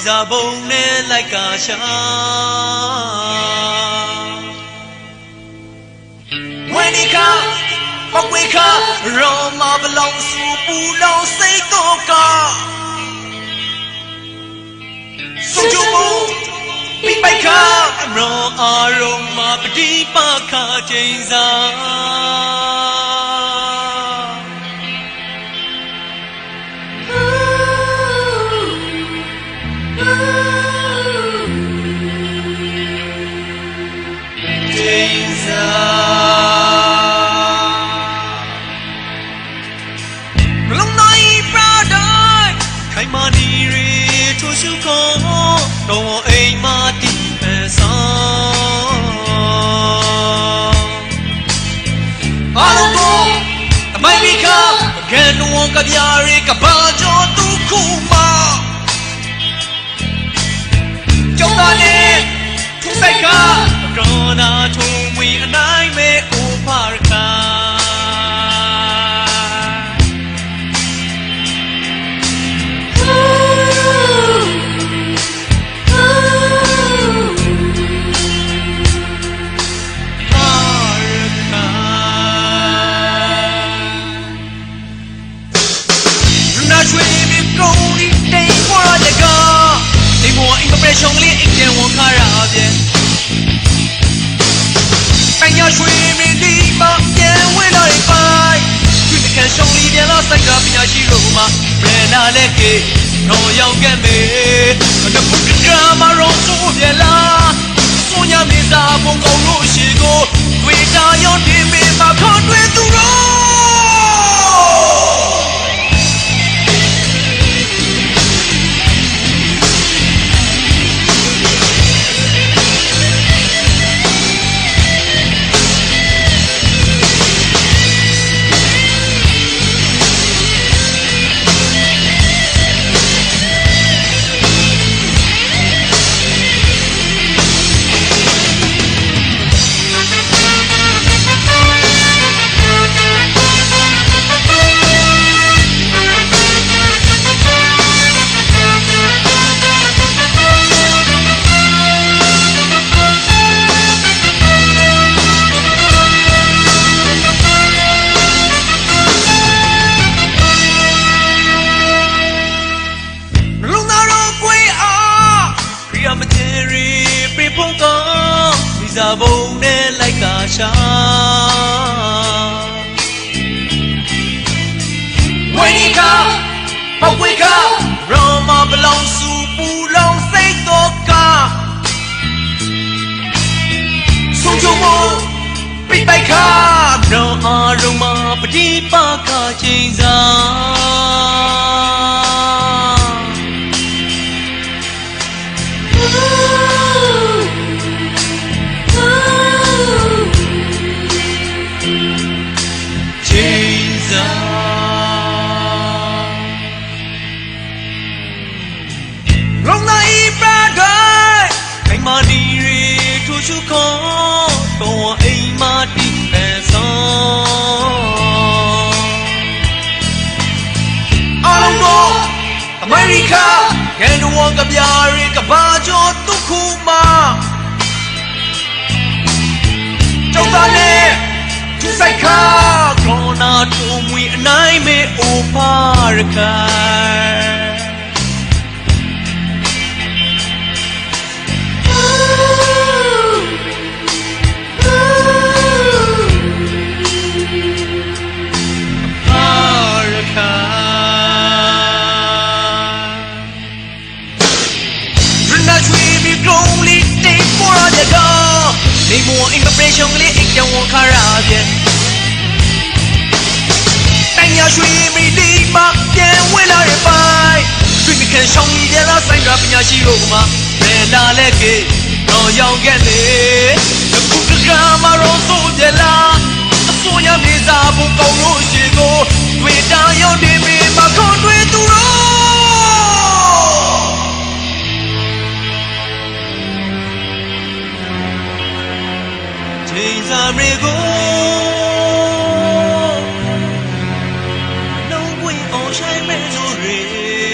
ဗီဇာဘုံနဲ့လိုက်ကာရှာဝင်းနီကာမကွေခါရောမဘလောင်စူပူလောင်စိတ်တော့ကစူဂျူမူပိပိုက်ခါရောအာရောမပတိပါခါချိန်စား Yarika မှာဘယ်နာလဲကေတော့ရောက်ကမေတခုကမရောဆိုပြလားကိုညာမေသာပုံကောင်းလို့ရှိကိုတွေ့တာရောနေမေမှာခေါ်တွေ့သူ တ်ပိုက်ခါတော့အာရုံမှာပတိပါကချိန်စား ကန်တဝန်ကပြားရီကဘာကျော်သူခုမာကျောက်သားနဲ့သူဆိုင်ခါကောနာတူမွေအနိုင်မဲအိုပါရခိုင် နဲ့ရှောင်းမီပြလားဆိုင်တာပညာရှိတို့ကမှမဲလာလဲကေတော့ရောက်ခဲ့လေအခုတကမှရောသို့ပြလားအစိုးရမြေသားဘုံကောင်းလို့ရှိကိုတွေ့တာရောက်နေမေမခွန်တွေ့သူရောချိန်စာမေကို能为我晒美如日。